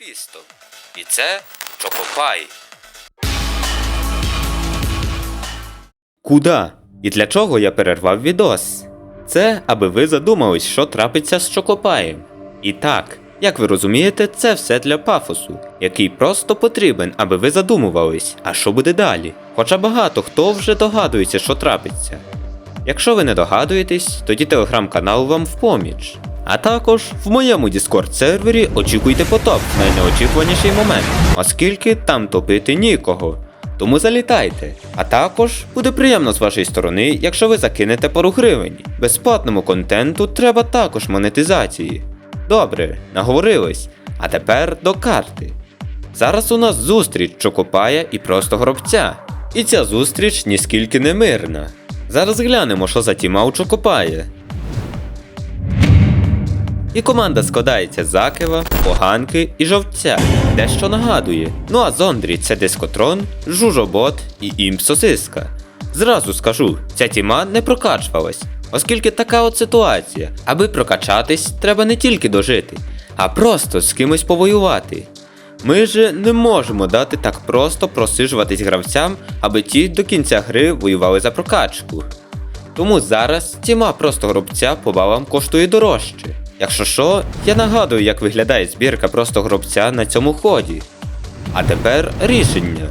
Мефісто. І це Чокопай. Куда? І для чого я перервав відос? Це аби ви задумались, що трапиться з Чокопаєм. І так, як ви розумієте, це все для пафосу, який просто потрібен, аби ви задумувались, а що буде далі. Хоча багато хто вже догадується, що трапиться. Якщо ви не догадуєтесь, тоді телеграм-канал вам в поміч. А також в моєму Discord сервері очікуйте потоп в найнеочікуваніший момент, оскільки там топити нікого. Тому залітайте. А також буде приємно з вашої сторони, якщо ви закинете пару гривень. Безплатному контенту треба також монетизації. Добре, наговорились. А тепер до карти. Зараз у нас зустріч Чокопая і просто гробця. І ця зустріч ніскільки не мирна. Зараз глянемо, що за тіма у Чокопая. І команда складається з Закива, Поганки і Жовця, дещо нагадує. Ну а Зондрі це Дискотрон, Жужобот і Імп Сосиска. Зразу скажу, ця тіма не прокачувалась, оскільки така от ситуація. Аби прокачатись, треба не тільки дожити, а просто з кимось повоювати. Ми же не можемо дати так просто просижуватись гравцям, аби ті до кінця гри воювали за прокачку. Тому зараз ціма просто гробця по балам коштує дорожче. Якщо що, я нагадую, як виглядає збірка просто гробця на цьому ході. А тепер рішення.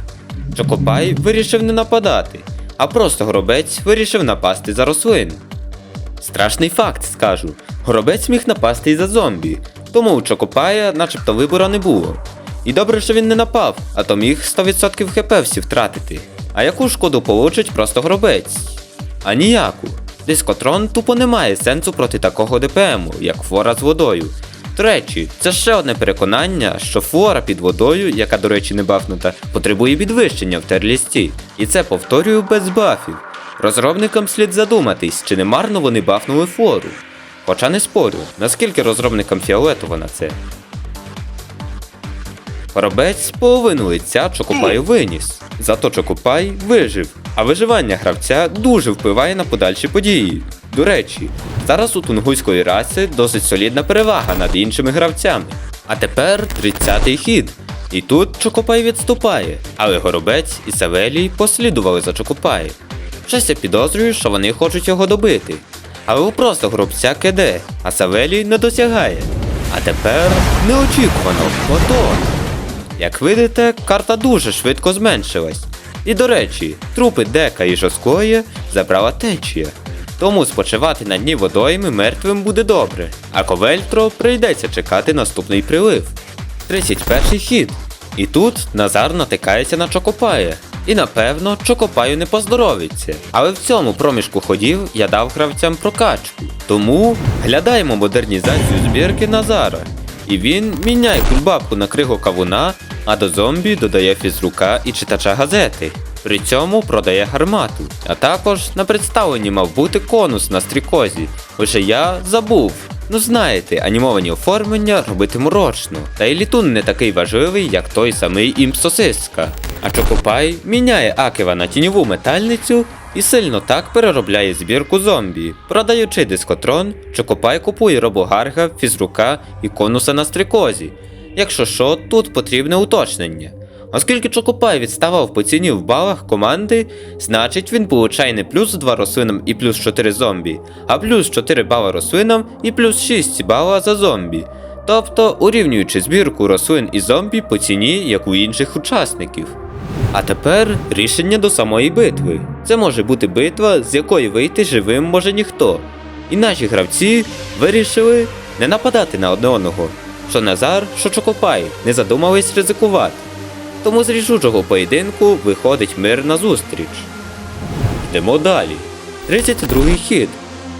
Чокопай вирішив не нападати, а просто гробець вирішив напасти за рослин. Страшний факт, скажу. Горобець міг напасти і за зомбі, тому у Чокопая начебто вибору не було. І добре, що він не напав, а то міг 100% хп всі втратити. А яку шкоду получить просто гробець? А ніяку. Дискотрон тупо не має сенсу проти такого ДПМу, як флора з водою. До речі, це ще одне переконання, що флора під водою, яка, до речі, не бафнута, потребує підвищення в терлісті. І це повторюю без бафів. Розробникам слід задуматись, чи не марно вони бафнули флору. Хоча не спорю, наскільки розробникам фіолетово на це. Горобець половину лиця Чокопаю виніс. Зато Чокопай вижив, а виживання гравця дуже впливає на подальші події. До речі, зараз у тунгуської раси досить солідна перевага над іншими гравцями. А тепер 30-й хід. І тут Чокопай відступає, але Горобець і Савелій послідували за Чокопаєм. Щось я підозрюю, що вони хочуть його добити. Але просто гробця киде, а Савелій не досягає. А тепер неочікувано поток. Як видите, карта дуже швидко зменшилась. І до речі, трупи Дека і Жоскої забрала течія. Тому спочивати на дні водойми мертвим буде добре, а Ковельтро прийдеться чекати наступний прилив. 31 хід. І тут Назар натикається на Чокопая. І напевно Чокопаю не поздоровиться. Але в цьому проміжку ходів я дав гравцям прокачку. Тому глядаємо модернізацію збірки Назара. І він міняє кульбабку на кригу кавуна, а до зомбі додає фізрука і читача газети. При цьому продає гармату. А також на представленні мав бути конус на стрікозі. Лише я забув. Ну знаєте, анімовані оформлення робити морочно. Та й літун не такий важливий, як той самий імп сосиска. А Чокопай міняє Акева на тіньову метальницю і сильно так переробляє збірку зомбі. Продаючи дискотрон, Чокопай купує робогарга, фізрука і конуса на стрикозі. Якщо що, тут потрібне уточнення. Оскільки Чокопай відставав по ціні в балах команди, значить він получає не плюс 2 рослинам і плюс 4 зомбі, а плюс 4 бала рослинам і плюс 6 бала за зомбі. Тобто урівнюючи збірку рослин і зомбі по ціні, як у інших учасників. А тепер рішення до самої битви. Це може бути битва, з якої вийти живим може ніхто. І наші гравці вирішили не нападати на одне одного. Що Назар, що Чокопай не задумались ризикувати. Тому з рішучого поєдинку виходить мир на зустріч. Йдемо далі. 32-й хід.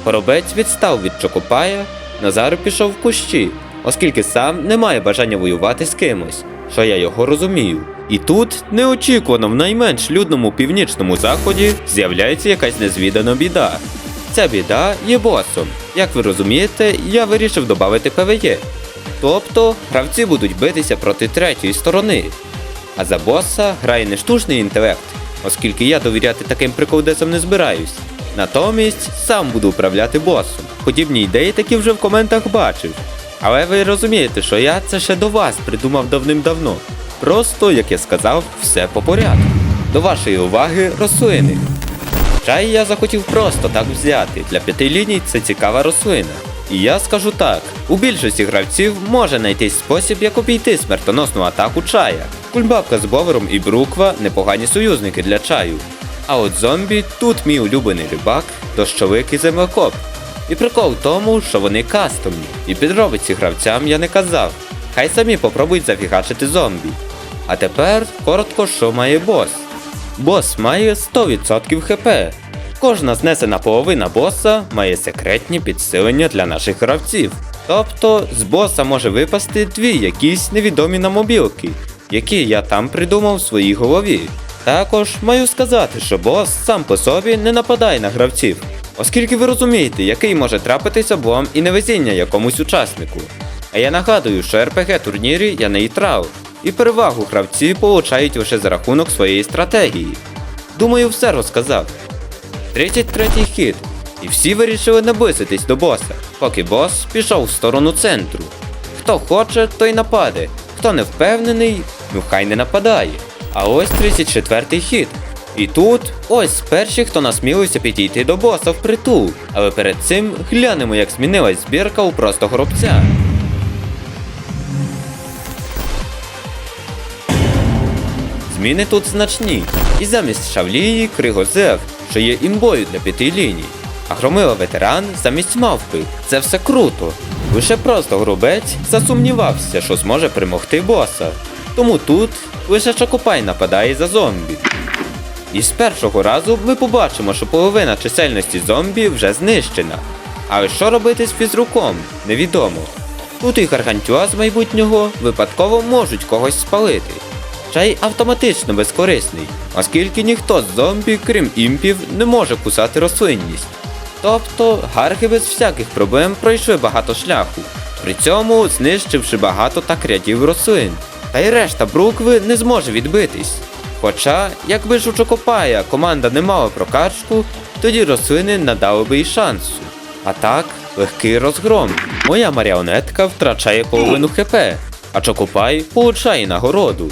Горобець відстав від Чокопая, Назар пішов в кущі, оскільки сам не має бажання воювати з кимось, що я його розумію. І тут неочікувано в найменш людному північному заході з'являється якась незвідана біда. Ця біда є босом. Як ви розумієте, я вирішив додати ПВЄ. Тобто гравці будуть битися проти третьої сторони. А за боса грає не штучний інтелект, оскільки я довіряти таким приколдесам не збираюсь. Натомість сам буду управляти босом. Подібні ідеї такі вже в коментах бачив. Але ви розумієте, що я це ще до вас придумав давним-давно. Просто, як я сказав, все по порядку. До вашої уваги рослини. Чай я захотів просто так взяти. Для п'яти ліній це цікава рослина. І я скажу так: у більшості гравців може знайтись спосіб, як обійти смертоносну атаку чая. Кульбабка з бовером і бруква непогані союзники для чаю. А от зомбі тут мій улюблений рибак, дощовик і землекоп. І прикол в тому, що вони кастомні, і підробиці гравцям я не казав. Хай самі попробують зафігачити зомбі. А тепер коротко, що має бос. Бос має 100% хп. Кожна знесена половина боса має секретні підсилення для наших гравців. Тобто з боса може випасти дві якісь невідомі нам мобілки, які я там придумав в своїй голові. Також маю сказати, що бос сам по собі не нападає на гравців, оскільки ви розумієте, який може трапитися облом і невезіння якомусь учаснику. А я нагадую, що RPG турнірі я нейтрал, і перевагу гравці получають лише за рахунок своєї стратегії. Думаю, все розказав. 33-й хід. І всі вирішили наблизитись до боса, поки бос пішов в сторону центру. Хто хоче, той нападе, хто не впевнений, ну хай не нападає. А ось 34-й хід. І тут ось перші, хто насмілився підійти до боса впритул. Але перед цим глянемо, як змінилась збірка у простого робця. Зміни тут значні. І замість Шавлії Кригозев, що є імбою для п'яти ліній. А Громила ветеран замість мавпи. Це все круто. Лише просто грубець засумнівався, що зможе перемогти боса. Тому тут лише Чокопай нападає за зомбі. І з першого разу ми побачимо, що половина чисельності зомбі вже знищена. Але що робити з фізруком, невідомо. Тут і гаргантюа з майбутнього випадково можуть когось спалити. Чай автоматично безкорисний, оскільки ніхто з зомбі, крім імпів, не може кусати рослинність. Тобто гарги без всяких проблем пройшли багато шляху, при цьому знищивши багато так рядів рослин. Та й решта брукви не зможе відбитись. Хоча, якби ж у Чокопая команда не мала прокачку, тоді рослини надали би й шансу. А так, легкий розгром. Моя маріонетка втрачає половину ХП, а Чокопай получає нагороду.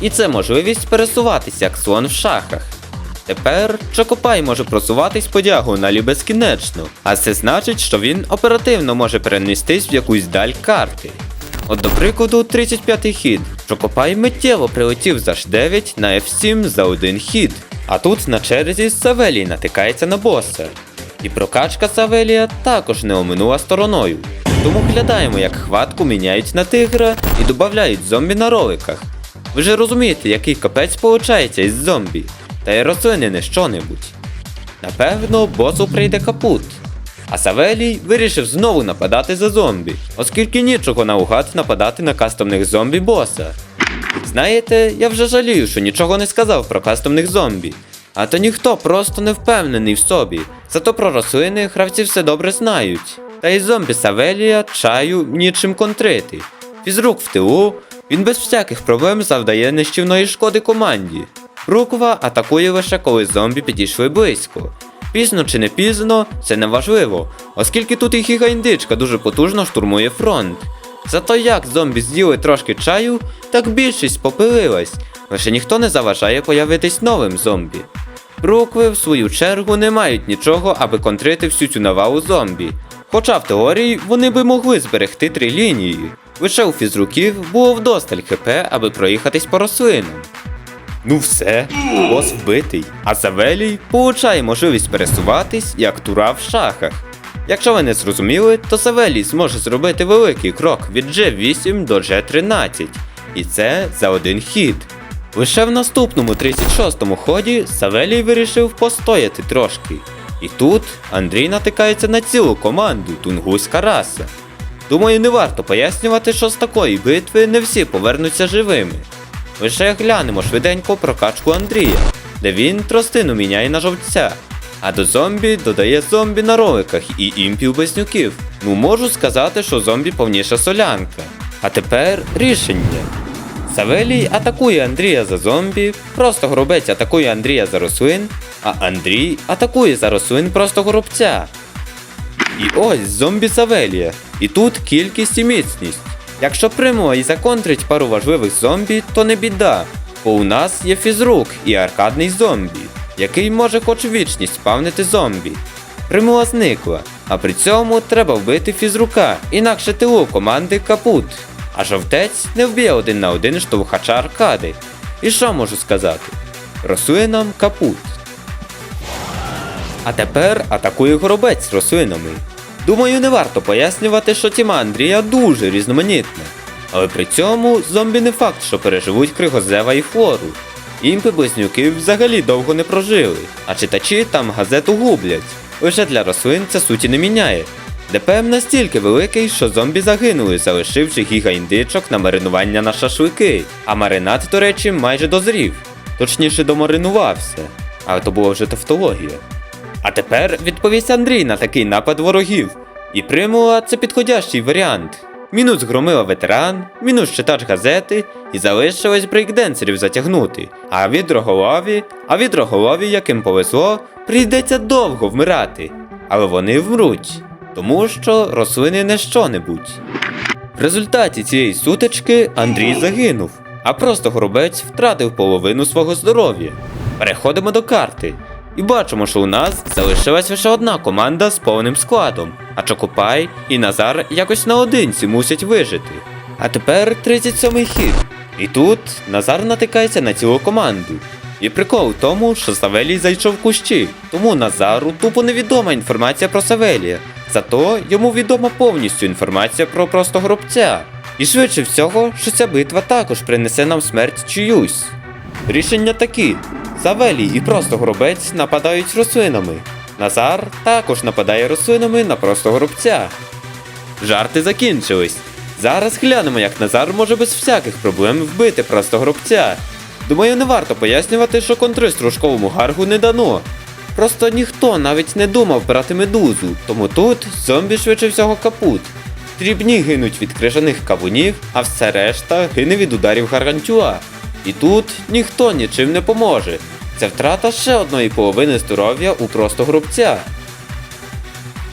І це можливість пересуватися як слон в шахах. Тепер Чокопай може просуватись по діагоналі безкінечно, а це значить, що він оперативно може перенестись в якусь даль карти. От до прикладу, 35-й хід. Чокопай миттєво прилетів за H9 на F7 за один хід. А тут на черзі Савелій натикається на боса. І прокачка Савелія також не оминула стороною. Тому глядаємо, як хватку міняють на тигра і додають зомбі на роликах. Ви ж розумієте, який капець получається із зомбі, та й рослини не що-небудь. Напевно, босу прийде капут. А Савелій вирішив знову нападати за зомбі, оскільки нічого наугад нападати на кастомних зомбі боса. Знаєте, я вже жалію, що нічого не сказав про кастомних зомбі. А то ніхто просто не впевнений в собі. Зато про рослини гравці все добре знають. Та й зомбі Савелія чаю нічим контрити. Фізрук в тилу, він без всяких проблем завдає нищівної шкоди команді. Бруква атакує лише коли зомбі підійшли близько. Пізно чи не пізно, це не важливо, оскільки тут і гігаіндичка дуже потужно штурмує фронт. Зато як зомбі з'їли трошки чаю, так більшість попилилась, лише ніхто не заважає появитись новим зомбі. Брукви, в свою чергу, не мають нічого, аби контрити всю цю навалу зомбі. Хоча в теорії вони би могли зберегти три лінії. Лише у фізруків було вдосталь ХП, аби проїхатись по рослинам. Ну все, бос вбитий, а Савелій получає можливість пересуватись як тура в шахах. Якщо ви не зрозуміли, то Савелій зможе зробити великий крок від G8 до G13, і це за один хід. Лише в наступному 36-му ході Савелій вирішив постояти трошки. І тут Андрій натикається на цілу команду Тунгуська раса. Думаю, не варто пояснювати, що з такої битви не всі повернуться живими. Лише глянемо швиденько прокачку Андрія, де він тростину міняє на жовтця. А до зомбі додає зомбі на роликах і імпів близнюків. Ну можу сказати, що зомбі повніша солянка. А тепер рішення. Савелій атакує Андрія за зомбі, просто горобець атакує Андрія за рослин, а Андрій атакує за рослин просто горобця. І ось зомбі Савелія. І тут кількість і міцність. Якщо Примула і законтрить пару важливих зомбі, то не біда, бо у нас є фізрук і аркадний зомбі, який може хоч вічність спавнити зомбі. Примула зникла, а при цьому треба вбити фізрука, інакше тилу команди капут. А жовтець не вб'є один на один штовхача аркади. І що можу сказати? Рослинам капут. А тепер атакує горобець рослинами. Думаю, не варто пояснювати, що тіма Андрія дуже різноманітна. Але при цьому зомбі не факт, що переживуть кригозева і флору. Імпи близнюки взагалі довго не прожили, а читачі там газету гублять. Лише для рослин це суті не міняє. ДПМ настільки великий, що зомбі загинули, залишивши гіга-індичок на маринування на шашлики. А маринад, до речі, майже дозрів. Точніше, домаринувався. Але то була вже тавтологія. А тепер відповість Андрій на такий напад ворогів. І примула це підходящий варіант. Мінус громила ветеран, мінус читач газети, і залишилось брейкденсерів затягнути. А відроголові, а відроголові, яким повезло, прийдеться довго вмирати. Але вони вмруть, тому що рослини не що-небудь. В результаті цієї сутички Андрій загинув, а просто горобець втратив половину свого здоров'я. Переходимо до карти. І бачимо, що у нас залишилась лише одна команда з повним складом, а Чокопай і Назар якось наодинці мусять вижити. А тепер 37-й хід. І тут Назар натикається на цілу команду. І прикол в тому, що Савелій зайшов в кущі, тому Назару тупо невідома інформація про Савелія. Зато йому відома повністю інформація про просто гробця. І швидше всього, що ця битва також принесе нам смерть чиюсь. Рішення такі: Савелій і просто горобець нападають рослинами. Назар також нападає рослинами на просто горобця. Жарти закінчились. Зараз глянемо, як Назар може без всяких проблем вбити просто гробця. Думаю, не варто пояснювати, що контри стружковому гаргу не дано. Просто ніхто навіть не думав брати медузу, тому тут зомбі швидше всього капут. Дрібні гинуть від крижаних кавунів, а все решта гине від ударів гаргантюа. І тут ніхто нічим не поможе. Це втрата ще одної половини здоров'я у просто грубця.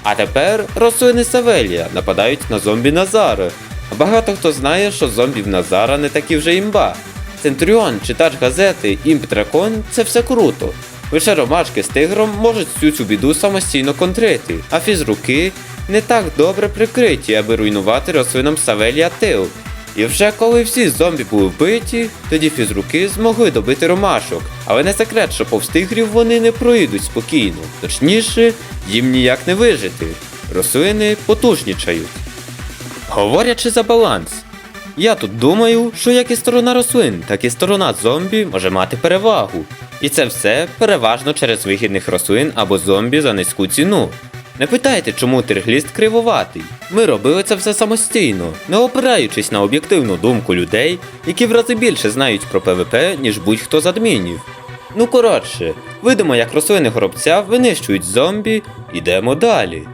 А тепер рослини Савелія нападають на зомбі Назара. Багато хто знає, що зомбі-назара не такі вже імба. Центуріон, читач газети, імп дракон це все круто. Лише ромашки з тигром можуть всю цю біду самостійно контрити, а фізруки не так добре прикриті, аби руйнувати рослинам Савелія тил. І вже коли всі зомбі були вбиті, тоді фізруки змогли добити ромашок, але не секрет, що повз тигрів вони не пройдуть спокійно. Точніше, їм ніяк не вижити. Рослини потужнічають. Говорячи за баланс, я тут думаю, що як і сторона рослин, так і сторона зомбі може мати перевагу. І це все переважно через вигідних рослин або зомбі за низьку ціну. Не питайте, чому тиргліст кривоватий. Ми робили це все самостійно, не опираючись на об'єктивну думку людей, які в рази більше знають про ПВП, ніж будь-хто з адмінів. Ну коротше, видимо, як рослини горобця винищують зомбі, ідемо далі.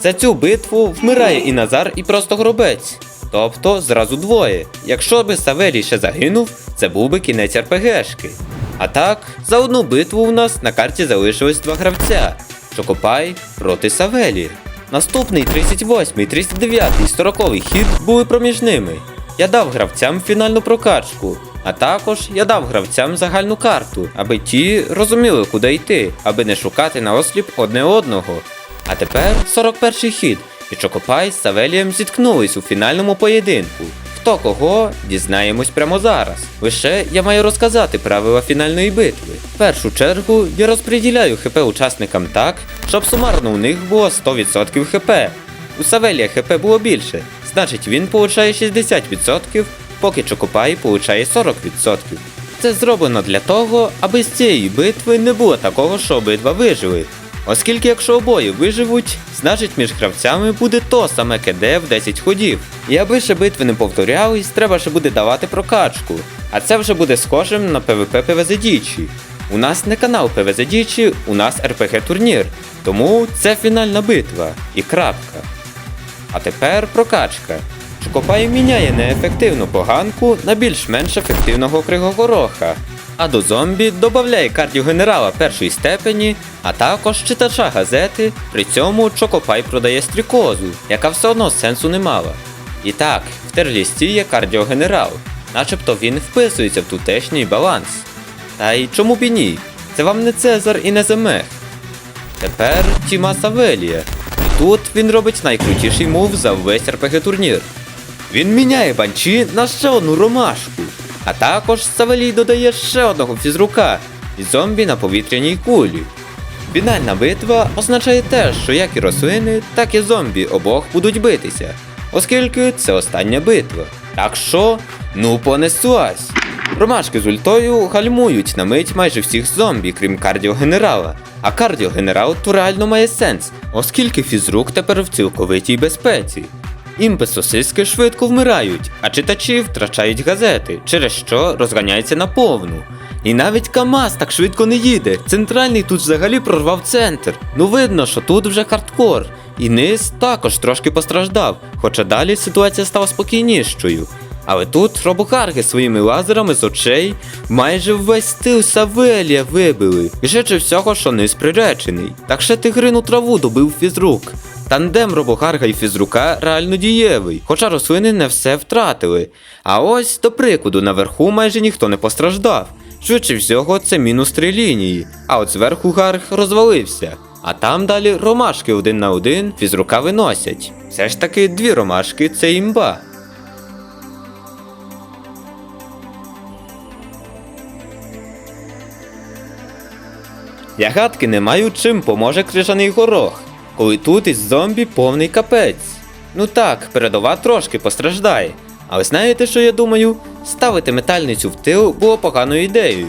За цю битву вмирає і Назар, і просто гробець. Тобто зразу двоє. Якщо би Савелій ще загинув, це був би кінець РПГшки. А так, за одну битву у нас на карті залишилось два гравця: Чокопай проти Савелія. Наступний 38, 39, 40 хід були проміжними. Я дав гравцям фінальну прокачку, а також я дав гравцям загальну карту, аби ті розуміли, куди йти, аби не шукати на осліп одне одного. А тепер 41 хід, і Чокопай з Савелієм зіткнулись у фінальному поєдинку. Хто кого, дізнаємось прямо зараз. Лише я маю розказати правила фінальної битви. В першу чергу я розподіляю ХП учасникам так, щоб сумарно у них було 100% ХП. У Савелія ХП було більше, значить він получає 60%, поки Чокопай получає 40%. Це зроблено для того, аби з цієї битви не було такого, що обидва вижили. Оскільки якщо обоє виживуть, значить між гравцями буде то саме КД в 10 ходів. І аби ще битви не повторялись, треба ще буде давати прокачку. А це вже буде схожим на ПВП ПВЗ Дічі. У нас не канал ПВЗ Дічі, у нас РПГ турнір. Тому це фінальна битва і крапка. А тепер прокачка. Чокопай міняє неефективну поганку на більш-менш ефективного кригогороха. А до зомбі додає кардіогенерала першої степені, а також читача газети, при цьому Чокопай продає стрікозу, яка все одно сенсу не мала. І так, в терлісті є кардіогенерал, начебто він вписується в тутешній баланс. Та й чому б і ні? Це вам не Цезар і не Земех. Тепер Тіма Савелія. І тут він робить найкрутіший мув за весь РПГ турнір. Він міняє банчі на ще одну ромашку. А також Савелій додає ще одного фізрука зомбі на повітряній кулі. Фінальна битва означає те, що як і рослини, так і зомбі обох будуть битися, оскільки це остання битва. Так що, ну понеслась. Ромашки з ультою гальмують на мить майже всіх зомбі, крім кардіогенерала. А кардіогенерал то реально має сенс, оскільки фізрук тепер в цілковитій безпеці. Імпесосиски швидко вмирають, а читачі втрачають газети, через що розганяється на повну. І навіть КАМАЗ так швидко не їде. Центральний тут взагалі прорвав центр. Ну видно, що тут вже хардкор. І низ також трошки постраждав, хоча далі ситуація стала спокійнішою. Але тут робокарги своїми лазерами з очей майже весь стил Савелія вибили. І ще чи всього, що низ приречений. Так ще тигрину траву добив фізрук. Тандем робокарга і фізрука реально дієвий, хоча рослини не все втратили. А ось, до прикладу, наверху майже ніхто не постраждав. Швидше всього, це мінус три лінії, а от зверху гарг розвалився. А там далі ромашки один на один фізрука виносять. Все ж таки дві ромашки це імба. Я гадки не маю чим поможе крижаний горох, коли тут із зомбі повний капець. Ну так, передова трошки постраждає. Але знаєте, що я думаю? Ставити метальницю в тил було поганою ідеєю.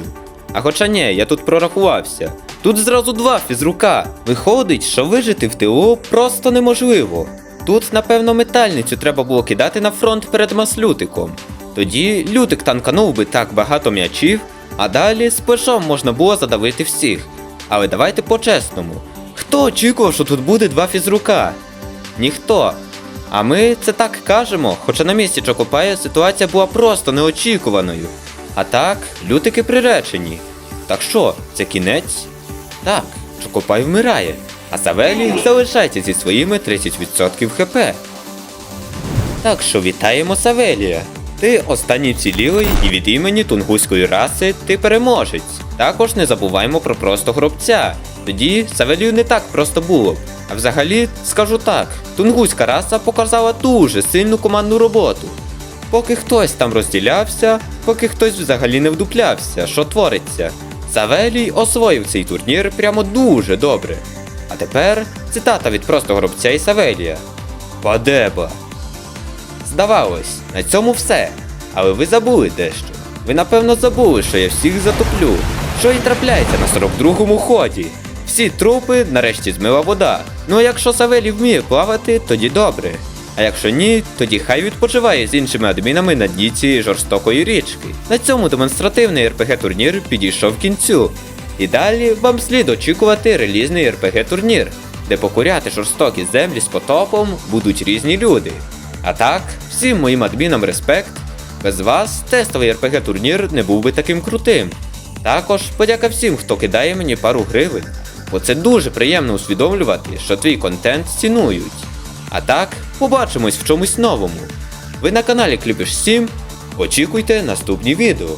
А хоча ні, я тут прорахувався. Тут зразу два фізрука. Виходить, що вижити в тилу просто неможливо. Тут, напевно, метальницю треба було кидати на фронт перед маслютиком. Тоді лютик танканув би так багато м'ячів, а далі з пешом можна було задавити всіх. Але давайте по-чесному. Хто очікував, що тут буде два фізрука? Ніхто. А ми це так кажемо, хоча на місці Чокопая ситуація була просто неочікуваною. А так, лютики приречені. Так що, це кінець? Так, Чокопай вмирає, а Савелій залишається зі своїми 30% хп. Так що вітаємо Савелія. Ти останній цілілий і від імені тунгуської раси ти переможець. Також не забуваємо про просто гробця. Тоді Савелію не так просто було. А взагалі, скажу так, тунгуська раса показала дуже сильну командну роботу. Поки хтось там розділявся, поки хтось взагалі не вдуплявся, що твориться. Савелій освоїв цей турнір прямо дуже добре. А тепер цитата від просто гробця і Савелія. Падеба. Здавалось, на цьому все. Але ви забули дещо. Ви напевно забули, що я всіх затоплю. Що і трапляється на 42-му ході. Всі трупи нарешті змила вода. Ну а якщо Савелій вміє плавати, тоді добре. А якщо ні, тоді хай відпочиває з іншими адмінами на дні цієї жорстокої річки. На цьому демонстративний РПГ турнір підійшов кінцю. І далі вам слід очікувати релізний РПГ турнір, де покоряти жорстокі землі з потопом будуть різні люди. А так, всім моїм адмінам респект. Без вас тестовий РПГ турнір не був би таким крутим. Також подяка всім, хто кидає мені пару гривень, бо це дуже приємно усвідомлювати, що твій контент цінують. А так, побачимось в чомусь новому. Ви на каналі Кліпіш 7, очікуйте наступні відео.